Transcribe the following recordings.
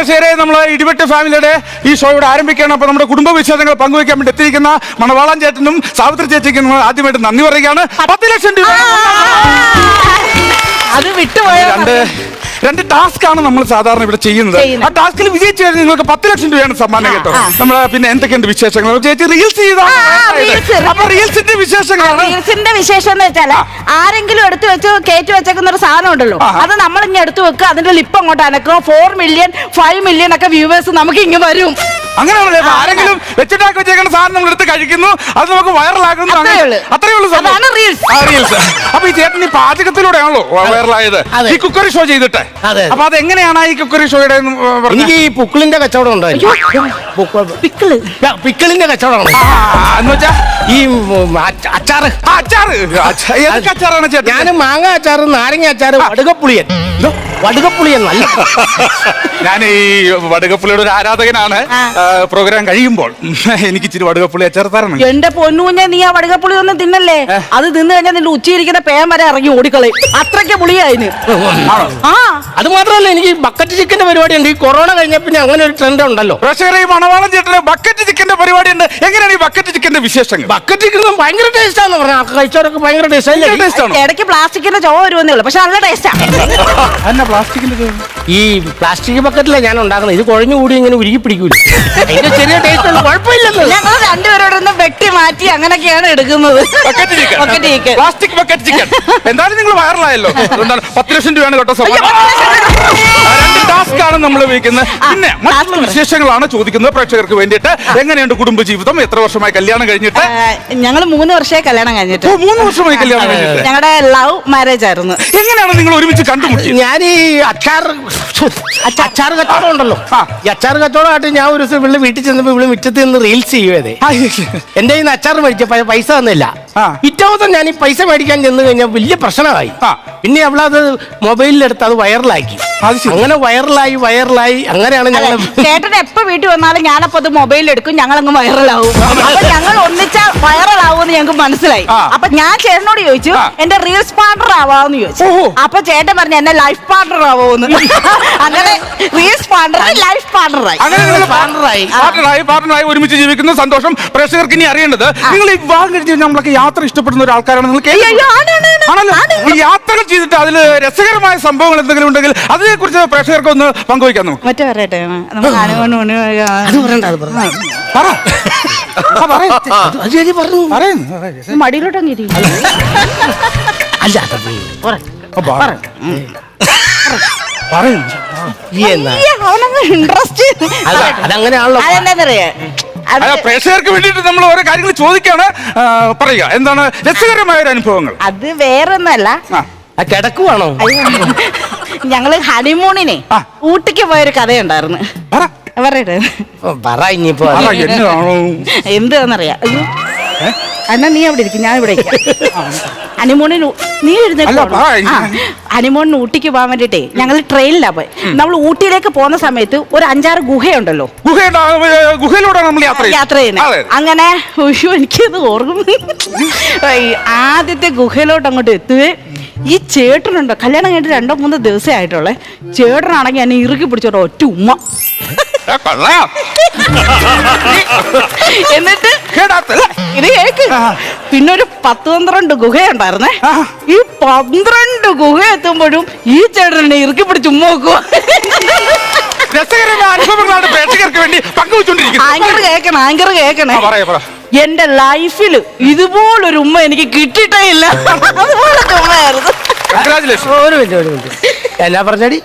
പ്രേക്ഷകരെ നമ്മൾ ഇടിവെട്ട് ഫാമിലിയുടെ ഈ ഷോ ഇവിടെ ആരംഭിക്കുകയാണ്. അപ്പൊ നമ്മുടെ കുടുംബ വിശേഷങ്ങൾ പങ്കുവയ്ക്കാൻ വേണ്ടി എത്തിയിരിക്കുന്ന മണവാളൻ ചേട്ടനും സാവിത്രി ചേച്ചിക്കും നമ്മൾ ആദ്യമായിട്ട് നന്ദി പറയുകയാണ്. പത്ത് ലക്ഷം രൂപ. അത് വിട്ടുപോയ രണ്ട് രണ്ട് ടാസ്ക് ആണ് നമ്മൾ സാധാരണ ഇവിടെ ചെയ്യുന്നത്. ആ ടാസ്കിൽ വിജയിച്ചു കഴിഞ്ഞാൽ നിങ്ങൾക്ക് പത്ത് ലക്ഷം രൂപയാണ് സമ്മാനം കേട്ടോ നമ്മൾ പിന്നെ എന്തൊക്കെയുണ്ട് വിശേഷങ്ങൾ? ചേച്ചി റീൽസ് reels. അപ്പൊ റീൽസിന്റെ വിശേഷങ്ങളാണ്. റീൽസിന്റെ വിശേഷം എന്ന് വെച്ചാൽ ആരെങ്കിലും എടുത്തു വെച്ച് കയറ്റി വെച്ചേക്കുന്ന ഒരു സാധനം ഉണ്ടല്ലോ. അത് നമ്മൾ ഇങ്ങനെ എടുത്തു വെക്കുക. അതിന്റെ ലിപ്പ് അങ്ങോട്ട് അനക്കും ഫോർ മില്യൺ ഫൈവ് മില്യൺ ഒക്കെ വ്യൂവേഴ്സ് നമുക്ക് ഇങ്ങ് വരും. അങ്ങനെയാണല്ലേ? ആരെങ്കിലും വെച്ചിട്ടാക്കി വെച്ചേക്കുന്ന സാധനം നമ്മൾ എടുത്ത് കഴിക്കുന്നു. അത് നമുക്ക് വൈറലാക്കുന്നു അത്രേ ഉള്ളൂ. reels. അപ്പൊ ഈ ചേട്ടൻ ഈ പാചകത്തിലൂടെയാണല്ലോ വൈറലായത് ഈ കുക്കറി ഷോ ചെയ്തിട്ടെ. അതെ. അപ്പൊ അത് എങ്ങനെയാണ് ഈ കുക്കറി ഷോയുടെ എനിക്ക് ഈ പുക്കിളിന്റെ കച്ചവടം ഉണ്ടായിരുന്നു പിക്കിൾ. പിക്കിളിന്റെ കച്ചവടമാണ് എന്ന് വെച്ചാ ഈ അച്ചാറ്. അച്ചാറ്. ഏതൊക്കെ അച്ചാറാണ് ചേട്ടൻ ഞാൻ മാങ്ങ അച്ചാറ് നാരങ്ങ അച്ചാറ് വടുകപ്പുളിയൻ. വടുകപ്പുളിയൻ നല്ല. ഞാൻ ഈ വടുകപ്പുളിയുടെ ഒരു ആരാധകനാണ്. പ്രോഗ്രാം കഴിയുമ്പോൾ എനിക്ക് ഇച്ചിരി വടുകപ്പുള്ളി അച്ചാർ തരണം എന്റെ പൊന്നുകുഞ്ഞെ നീ ആ വടുകപ്പുളി ഒന്നും തിന്നല്ലേ? അത് തിന്നു കഴിഞ്ഞാൽ നിന്റെ ഉച്ചയിരിക്കുന്ന പേൻ വരെ ഇറങ്ങി ഓടിക്കളയും. അത്രയ്ക്ക് പുളിയായിന്. ആ. അത് മാത്രമല്ല എനിക്ക് ബക്കറ്റ് ചിക്കന്റെ പരിപാടി ഉണ്ട് ഈ കൊറോണ കഴിഞ്ഞ പിന്നെ അങ്ങനെ ഒരു ട്രെൻഡ് ഉണ്ടല്ലോ. മണവാളം ചേട്ടന് ബക്കറ്റ് ചിക്കന്റെ പരിപാടി ഉണ്ട് എങ്ങനെയാണ് ഈ ബക്കറ്റ് ചിക്കന്റെ വിശേഷങ്ങൾ? ബക്കറ്റ് ചിക്കൻ ഭയങ്കര ടേസ്റ്റ് ആണെന്ന് പറഞ്ഞാൽ കഴിച്ചവരൊക്കെ ഭയങ്കര ടേസ്റ്റ് ആണോ? ഇടയ്ക്ക് പ്ലാസ്റ്റിക്കിന്റെ ചോ വരുമെന്നേ ഉള്ളൂ. പക്ഷെ നല്ല ടേസ്റ്റാ എന്നാ പ്ലാസ്റ്റിക്കിന്റെ ഈ പ്ലാസ്റ്റിക് ബക്കറ്റിലാണ് ഞാൻ ഉണ്ടാക്കുന്നത്. ഇത് കുഴഞ്ഞു കൂടി ഇങ്ങനെ ഉരുകി പിടിക്കൂല അതിന്റെ ചെറിയ ടേസ്റ്റ് ഉണ്ട് കുഴപ്പമില്ലല്ലോ ഞങ്ങൾ രണ്ടുപേരോടൊന്ന് വെട്ടി മാറ്റി അങ്ങനെയൊക്കെയാണ് എടുക്കുന്നത്. Bucket chicken bucket chicken plastic bucket chicken എന്തായാലും നിങ്ങൾ വൈറലായല്ലോ അതുകൊണ്ടാണ് പത്ത് ലക്ഷം രൂപയാണ് കേട്ടോ സമ്മാനം. ആ, രണ്ട് ടാസ്ക് ആണ് നമ്മൾ ഉപയോഗിക്കുന്നത്. പിന്നെ മറ്റുള്ള വിശേഷങ്ങളാണ് ചോദിക്കുന്നത് പ്രേക്ഷകർക്ക് വേണ്ടിയിട്ട്. എങ്ങനെയുണ്ട് കുടുംബജീവിതം? എത്ര വർഷമായി കല്യാണം കഴിഞ്ഞിട്ട്? ഞങ്ങൾ മൂന്ന് വർഷമായി കല്യാണം കഴിഞ്ഞിട്ട്. ഓ മൂന്ന് വർഷമായി കല്യാണം കഴിഞ്ഞിട്ട്. ഞങ്ങളുടെ ലവ് മാരേജ് ആയിരുന്നു. എങ്ങനെയാണ് നിങ്ങൾ ഒരുമിച്ച് കണ്ടുമുട്ടിയത്? ഞാൻ ഈ അച്ചാർ. അച്ചാർ കച്ചവടം ഉണ്ടല്ലോ. ആ. ഈ അച്ചാർ കച്ചവടമായിട്ട് ഞാൻ ഒരു ദിവസം ഇവിടെ വീട്ടിൽ ചെന്നപ്പോൾ ഇവിടെ മുറ്റത്ത് നിന്ന് റീൽസ് ചെയ്യുവേ എന്റെ കയ്യിൽ നിന്ന് അച്ചാർ മേടിച്ച പ- പൈസ തന്നില്ല. ആ. ഇറ്റവസം ഞാൻ ഈ പൈസ മേടിക്കാൻ ചെന്ന് കഴിഞ്ഞാൽ വലിയ പ്രശ്നമായി ആ. പിന്നെ അവളത് മൊബൈലിലെടുത്ത് അത് വൈറലാക്കി. അങ്ങനെ വൈറലായി വൈറലായി അങ്ങനെയാണ് ഞങ്ങൾ ചേട്ടൻ എപ്പോ വീട്ടിൽ വന്നാലും ഞാനപ്പോ അത് മൊബൈലിൽ എടുക്കും ഞങ്ങൾ അങ്ങ് വൈറലാവും അപ്പൊ ഞങ്ങൾ ഒന്നിച്ച വൈറലാവുമെന്ന് ഞങ്ങൾക്ക് മനസ്സിലായി. അപ്പൊ ഞാൻ ചേട്ടനോട് ചോദിച്ചു എന്റെ എന്റെ റീൽസ് പാർട്ണർ ആവാന്ന് ചോദിച്ചു ഓഹോ. അപ്പൊ ചേട്ടൻ പറഞ്ഞു എന്നെ ലൈഫ് പാർട്ണർ ആവോന്ന് അങ്ങനെ റീൽസ് പാർട്ണർ ലൈഫ് പാർട്ണറായി പാർട്ണറായി. പാർട്ണറായി ഒരുമിച്ച് ജീവിക്കുന്ന സന്തോഷം പ്രേക്ഷകർക്ക് ഇനി അറിയേണ്ടത് നിങ്ങൾ ഈ വിവാഹം കഴിഞ്ഞ് കഴിഞ്ഞാൽ നമ്മളൊക്കെ യാത്ര ഇഷ്ടപ്പെടുന്ന ഒരു ആൾക്കാരാണ് നിങ്ങൾ. ആണല്ലോ. ഈ യാത്രകൾ ചെയ്തിട്ട് അതിൽ രസകരമായ സംഭവങ്ങൾ എന്തെങ്കിലും ഉണ്ടെങ്കിൽ അതിനെ കുറിച്ച് പ്രേക്ഷകർക്ക് ഒന്ന് പങ്കുവയ്ക്കാൻ നമുക്ക്. മറ്റേ പറയട്ടെ നമുക്ക് അനുകൊണ്ട് അത് പറയണ്ട അത് പറയണ്ട. പറ. ആ, പറയ്. അത് ശരി പറഞ്ഞു. പറയുന്നു. മടിയിലോട്ടങ്ങ് ഇരി. അല്ല പറ. പറ. പറയുന്നു. ഈ എന്നാ? ഈ അവനങ്ങ് ഇൻട്രസ്റ്റ് അല്ല, അതങ്ങനെയാണല്ലോ. അതെന്താന്നറിയാ? പ്രേക്ഷകർക്ക് വേണ്ടിയിട്ട് നമ്മൾ ഓരോ കാര്യങ്ങൾ ചോദിക്കാണ് പറയുക. എന്താണ് രസകരമായ ഒരു അനുഭവങ്ങൾ? അത് വേറൊന്നല്ല. കിടക്കുവാണോ. ഞങ്ങൾ ഹണിമൂണിനെ. ഊട്ടിക്ക് പോയൊരു കഥയുണ്ടായിരുന്നു. പറ. പറയട്ടെ. പറ ഇനിയിപ്പോ. എന്താണെന്നറിയാം എന്നാ നീ അവിടെ ഇരിക്കും ഞാൻ ഇവിടെ ഹണിമൂണിന് നീ പറ. ഹണിമൂണിന് ഊട്ടിക്ക് പോകാൻ വേണ്ടിട്ടേ ഞങ്ങൾ ട്രെയിനിലാ പോയി. നമ്മൾ ഊട്ടിയിലേക്ക് പോകുന്ന സമയത്ത് ഒരു അഞ്ചാറ് ഗുഹയുണ്ടല്ലോ. ഗുഹയിലൂടെ നമ്മൾ യാത്ര ചെയ്യും. യാത്ര ചെയ്യുന്നത്. അങ്ങനെ എനിക്കത് ഓർമ്മ ഈ ആദ്യത്തെ ഗുഹയിലോട്ട് അങ്ങോട്ട് എത്തുവേ. ഈ ചേട്ടനുണ്ടോ? കല്യാണം കഴിഞ്ഞിട്ട് രണ്ടോ മൂന്നോ ദിവസമേ ആയിട്ടുള്ളേ. ചേട്ടനാണെങ്കിൽ എന്നെ ഇറുക്കി പിടിച്ചോട്ടെ ഒറ്റ ഉമ്മ. എന്നിട്ട്? ഇത് കേക്ക്. പിന്നെ ഒരു പത്ത് പന്ത്രണ്ട് ഗുഹയുണ്ടായിരുന്നേ. ഈ പന്ത്രണ്ട് ഗുഹ എത്തുമ്പോഴും ഈ ചേട്ടനെ എന്നെ ഇറുക്കി പിടിച്ച് ഉമ്മ വെക്കുക രസകരമായ അനുഭവങ്ങളാണ് പ്രേക്ഷകർക്ക് വേണ്ടി പങ്കുവെച്ചുകൊണ്ടിരിക്കുന്നത് ആങ്കർ കേക്കണേ ആങ്കർ കേക്കണേ ആ, പറയാ, പറ. എന്റെ ലൈഫിൽ ഇതുപോലൊരു ഉമ്മ എനിക്ക് കിട്ടിയിട്ടേ ഇല്ല. അതുപോലത്തെ ഉമ്മയായിരുന്നു. ഒരു മിനിറ്റ് ഒരു മിനിറ്റ്. എന്നാ പറഞ്ഞടി?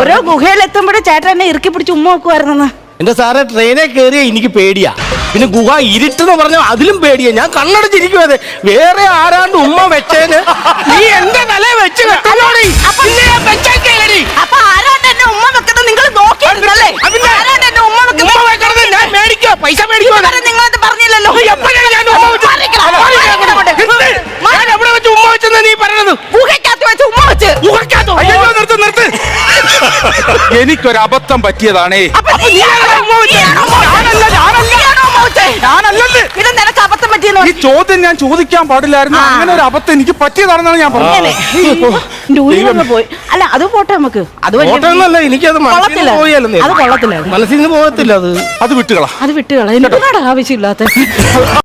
ഓരോ ഗുഹയിൽ എത്തുമ്പോഴും ചേട്ടൻ എന്നെ ഇറുക്കി പിടിച്ച് ഉമ്മ വെക്കുമായിരുന്നു എന്റെ സാറെ ട്രെയിനെ കയറിയ എനിക്ക് പേടിയാ. പിന്നെ ഗുഹ ഇരുട്ടെന്ന് പറഞ്ഞാൽ അതിലും പേടിയാ. ഞാൻ കണ്ണടച്ചിരിക്കും അതെ. വേറെ ആരാണ്ട് ഉമ്മ വെച്ചേന്. നീ എന്റെ തല വെച്ച് കെട്ടല്ലോടി. എനിക്കൊരു അബദ്ധം പറ്റിയതാണേ പിന്നെ നിനക്ക് അബദ്ധം പറ്റിയെന്ന് ഈ ചോദ്യം ഞാൻ ചോദിക്കാൻ പാടില്ലായിരുന്നു. അങ്ങനെ ഒരു അബദ്ധം എനിക്ക് പറ്റിയതാണെന്നാണ് ഞാൻ. പറഞ്ഞത്. എന്റെ പോയി. അല്ല അത് പോട്ടെ നമുക്ക്. അത് വലിയ- ഓട്ടമൊന്നുമല്ല എനിക്കത് മനസ്സിൽ കൊള്ളത്തില്ല. നിന്ന് പോയല്ലേ. അത് കൊള്ളത്തില്ല. മനസ്സിൽ നിന്ന് പോകത്തില്ല അത്. അത് വിട്ടുകളാ. അത് വിട്ടുകള. ആവശ്യമില്ലാത്ത?